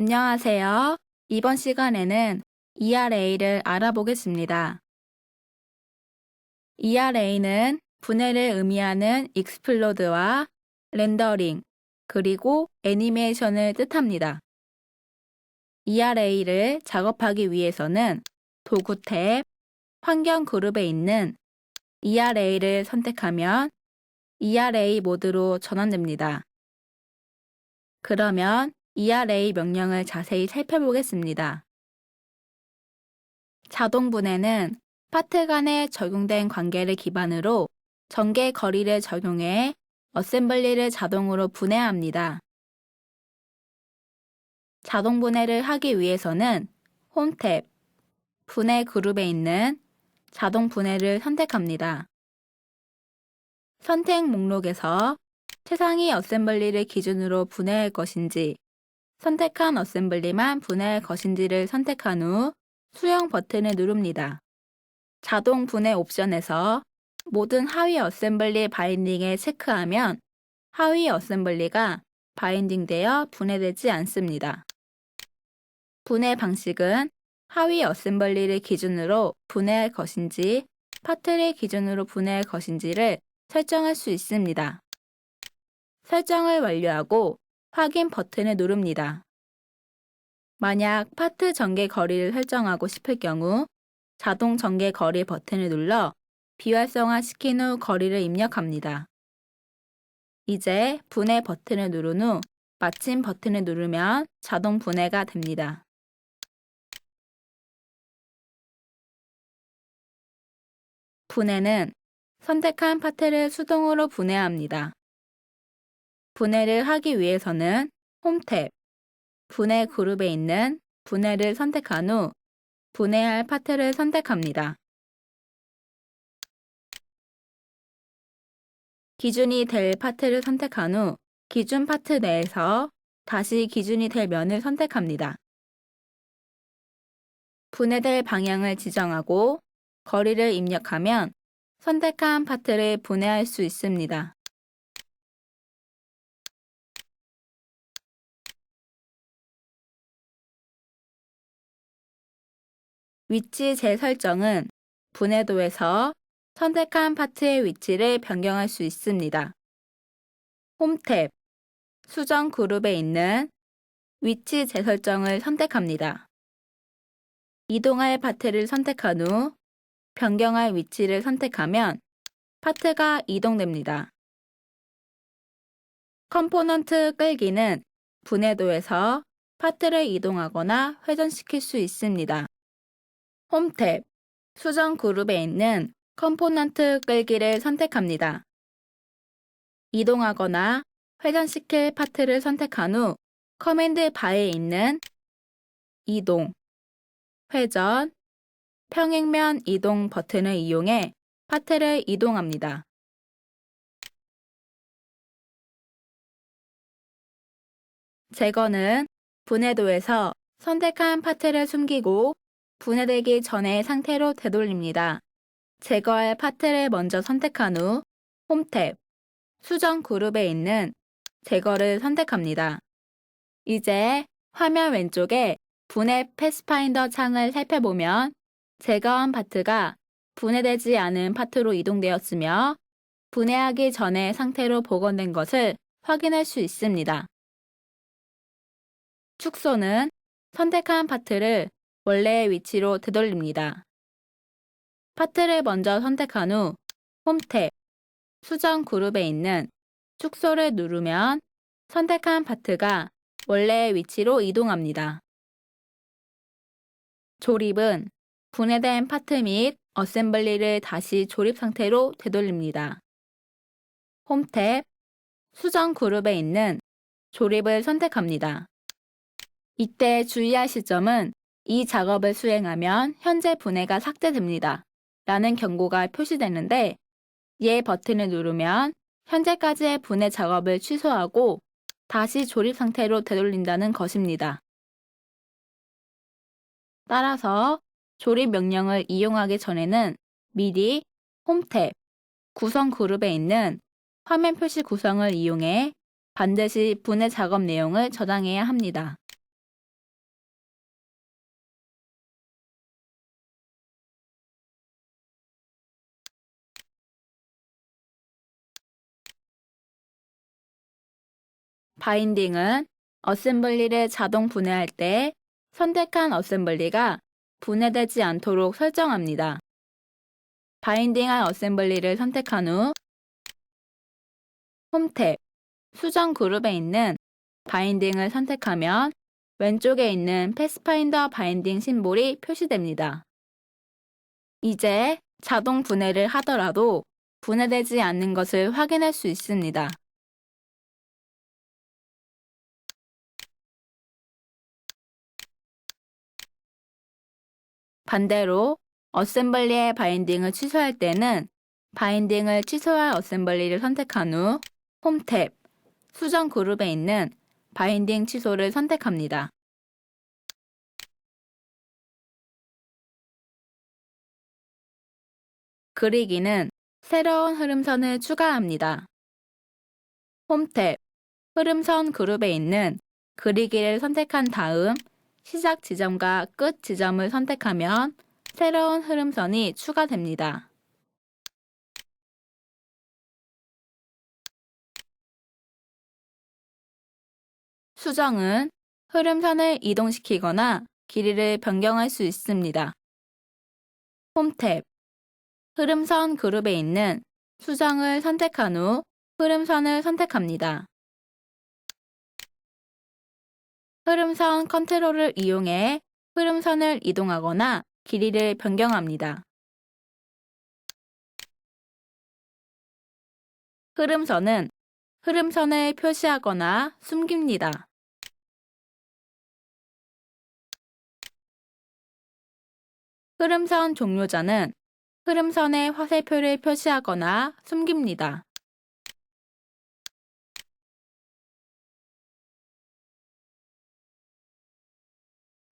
안녕하세요. 이번 시간에는 ERA를 알아보겠습니다. ERA는 분해를 의미하는 익스플로드와 렌더링, 그리고 애니메이션을 뜻합니다. ERA를 작업하기 위해서는 도구 탭, 환경 그룹에 있는 ERA를 선택하면 ERA 모드로 전환됩니다. 그러면 ERA 명령을 자세히 살펴보겠습니다. 자동 분해는 파트 간에 적용된 관계를 기반으로 전개 거리를 적용해 어셈블리를 자동으로 분해합니다. 자동 분해를 하기 위해서는 홈 탭, 분해 그룹에 있는 자동 분해를 선택합니다. 선택 목록에서 최상위 어셈블리를 기준으로 분해할 것인지 선택한 어셈블리만 분해할 것인지를 선택한 후 수용 버튼을 누릅니다. 자동 분해 옵션에서 모든 하위 어셈블리 바인딩에 체크하면 하위 어셈블리가 바인딩되어 분해되지 않습니다. 분해 방식은 하위 어셈블리를 기준으로 분해할 것인지 파트를 기준으로 분해할 것인지를 설정할 수 있습니다. 설정을 완료하고 확인 버튼을 누릅니다. 만약 파트 전개 거리를 설정하고 싶을 경우 자동 전개 거리 버튼을 눌러 비활성화 시킨 후 거리를 입력합니다. 이제 분해 버튼을 누른 후 마침 버튼을 누르면 자동 분해가 됩니다. 분해는 선택한 파트를 수동으로 분해합니다. 분해를 하기 위해서는 홈 탭, 분해 그룹에 있는 분해를 선택한 후 분해할 파트를 선택합니다. 기준이 될 파트를 선택한 후 기준 파트 내에서 다시 기준이 될 면을 선택합니다. 분해될 방향을 지정하고 거리를 입력하면 선택한 파트를 분해할 수 있습니다. 위치 재설정은 분해도에서 선택한 파트의 위치를 변경할 수 있습니다. 홈 탭, 수정 그룹에 있는 위치 재설정을 선택합니다. 이동할 파트를 선택한 후 변경할 위치를 선택하면 파트가 이동됩니다. 컴포넌트 끌기는 분해도에서 파트를 이동하거나 회전시킬 수 있습니다. 홈 탭, 수정 그룹에 있는 컴포넌트 끌기를 선택합니다. 이동하거나 회전시킬 파트를 선택한 후 커맨드 바에 있는 이동, 회전, 평행면 이동 버튼을 이용해 파트를 이동합니다. 제거는 분해도에서 선택한 파트를 숨기고 분해되기 전의 상태로 되돌립니다. 제거할 파트를 먼저 선택한 후 홈 탭, 수정 그룹에 있는 제거를 선택합니다. 이제 화면 왼쪽에 분해 패스파인더 창을 살펴보면 제거한 파트가 분해되지 않은 파트로 이동되었으며 분해하기 전의 상태로 복원된 것을 확인할 수 있습니다. 축소는 선택한 파트를 원래의 위치로 되돌립니다. 파트를 먼저 선택한 후 홈 탭, 수정 그룹에 있는 축소를 누르면 선택한 파트가 원래의 위치로 이동합니다. 조립은 분해된 파트 및 어셈블리를 다시 조립 상태로 되돌립니다. 홈 탭, 수정 그룹에 있는 조립을 선택합니다. 이때 주의하실 점은 이 작업을 수행하면 현재 분해가 삭제됩니다. 라는 경고가 표시되는데 얘 버튼을 누르면 현재까지의 분해 작업을 취소하고 다시 조립 상태로 되돌린다는 것입니다. 따라서 조립 명령을 이용하기 전에는 미리 홈 탭, 구성 그룹에 있는 화면 표시 구성을 이용해 반드시 분해 작업 내용을 저장해야 합니다. 바인딩은 어셈블리를 자동 분해할 때 선택한 어셈블리가 분해되지 않도록 설정합니다. 바인딩한 어셈블리를 선택한 후 홈탭 수정 그룹에 있는 바인딩을 선택하면 왼쪽에 있는 패스파인더 바인딩 심볼이 표시됩니다. 이제 자동 분해를 하더라도 분해되지 않는 것을 확인할 수 있습니다. 반대로 어셈블리의 바인딩을 취소할 때는 바인딩을 취소할 어셈블리를 선택한 후 홈 탭 수정 그룹에 있는 바인딩 취소를 선택합니다. 그리기는 새로운 흐름선을 추가합니다. 홈 탭 흐름선 그룹에 있는 그리기를 선택한 다음 시작 지점과 끝 지점을 선택하면 새로운 흐름선이 추가됩니다. 수정은 흐름선을 이동시키거나 길이를 변경할 수 있습니다. 홈탭 흐름선 그룹에 있는 수정을 선택한 후 흐름선을 선택합니다. 흐름선 컨트롤을 이용해 흐름선을 이동하거나 길이를 변경합니다. 흐름선은 흐름선을 표시하거나 숨깁니다. 흐름선 종료자는 흐름선에 화살표를 표시하거나 숨깁니다.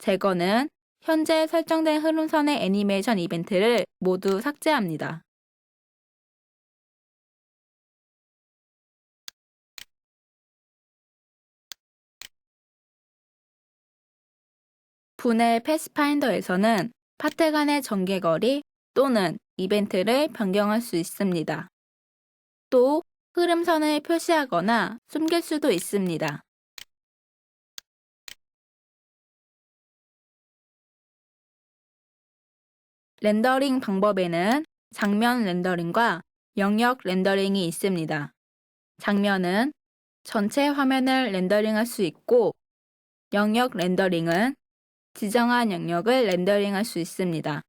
제거는 현재 설정된 흐름선의 애니메이션 이벤트를 모두 삭제합니다. 분해 패스파인더에서는 파트 간의 전개거리 또는 이벤트를 변경할 수 있습니다. 또 흐름선을 표시하거나 숨길 수도 있습니다. 렌더링 방법에는 장면 렌더링과 영역 렌더링이 있습니다. 장면은 전체 화면을 렌더링할 수 있고 영역 렌더링은 지정한 영역을 렌더링할 수 있습니다.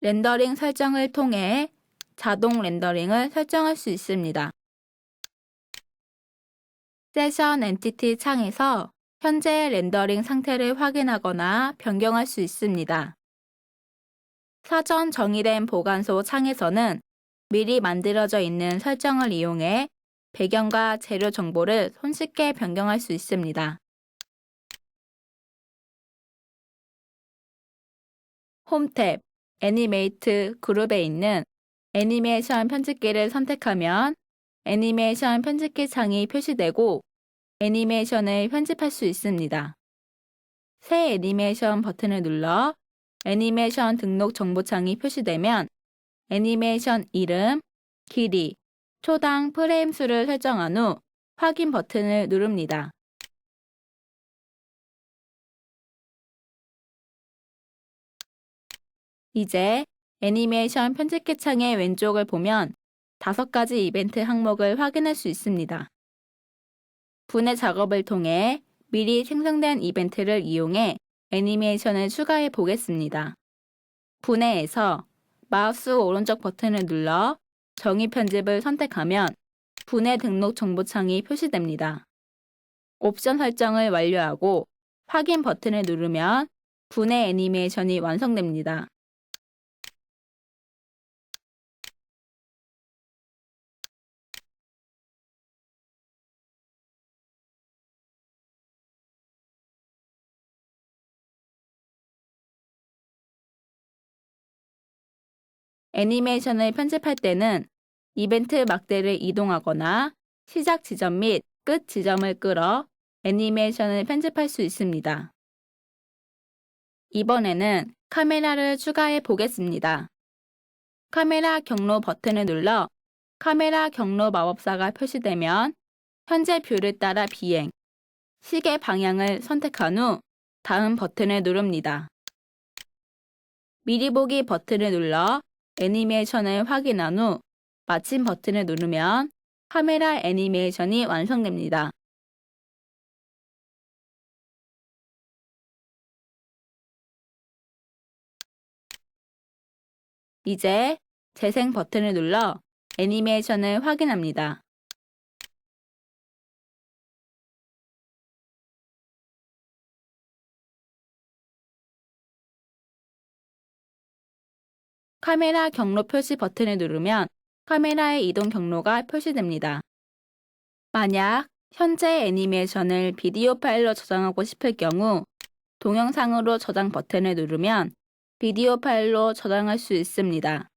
렌더링 설정을 통해 자동 렌더링을 설정할 수 있습니다. 세션 엔티티 창에서 현재 렌더링 상태를 확인하거나 변경할 수 있습니다. 사전 정의된 보관소 창에서는 미리 만들어져 있는 설정을 이용해 배경과 재료 정보를 손쉽게 변경할 수 있습니다. 홈탭 애니메이트 그룹에 있는 애니메이션 편집기를 선택하면 애니메이션 편집기 창이 표시되고 애니메이션을 편집할 수 있습니다. 새 애니메이션 버튼을 눌러 애니메이션 등록 정보창이 표시되면 애니메이션 이름, 길이, 초당 프레임 수를 설정한 후 확인 버튼을 누릅니다. 이제 애니메이션 편집기 창의 왼쪽을 보면 다섯 가지 이벤트 항목을 확인할 수 있습니다. 분해 작업을 통해 미리 생성된 이벤트를 이용해 애니메이션을 추가해 보겠습니다. 분해에서 마우스 오른쪽 버튼을 눌러 정의 편집을 선택하면 분해 등록 정보창이 표시됩니다. 옵션 설정을 완료하고 확인 버튼을 누르면 분해 애니메이션이 완성됩니다. 애니메이션을 편집할 때는 이벤트 막대를 이동하거나 시작 지점 및 끝 지점을 끌어 애니메이션을 편집할 수 있습니다. 이번에는 카메라를 추가해 보겠습니다. 카메라 경로 버튼을 눌러 카메라 경로 마법사가 표시되면 현재 뷰를 따라 비행, 시계 방향을 선택한 후 다음 버튼을 누릅니다. 미리 보기 버튼을 눌러 애니메이션을 확인한 후 마침 버튼을 누르면 카메라 애니메이션이 완성됩니다. 이제 재생 버튼을 눌러 애니메이션을 확인합니다. 카메라 경로 표시 버튼을 누르면 카메라의 이동 경로가 표시됩니다. 만약 현재 애니메이션을 비디오 파일로 저장하고 싶을 경우 동영상으로 저장 버튼을 누르면 비디오 파일로 저장할 수 있습니다.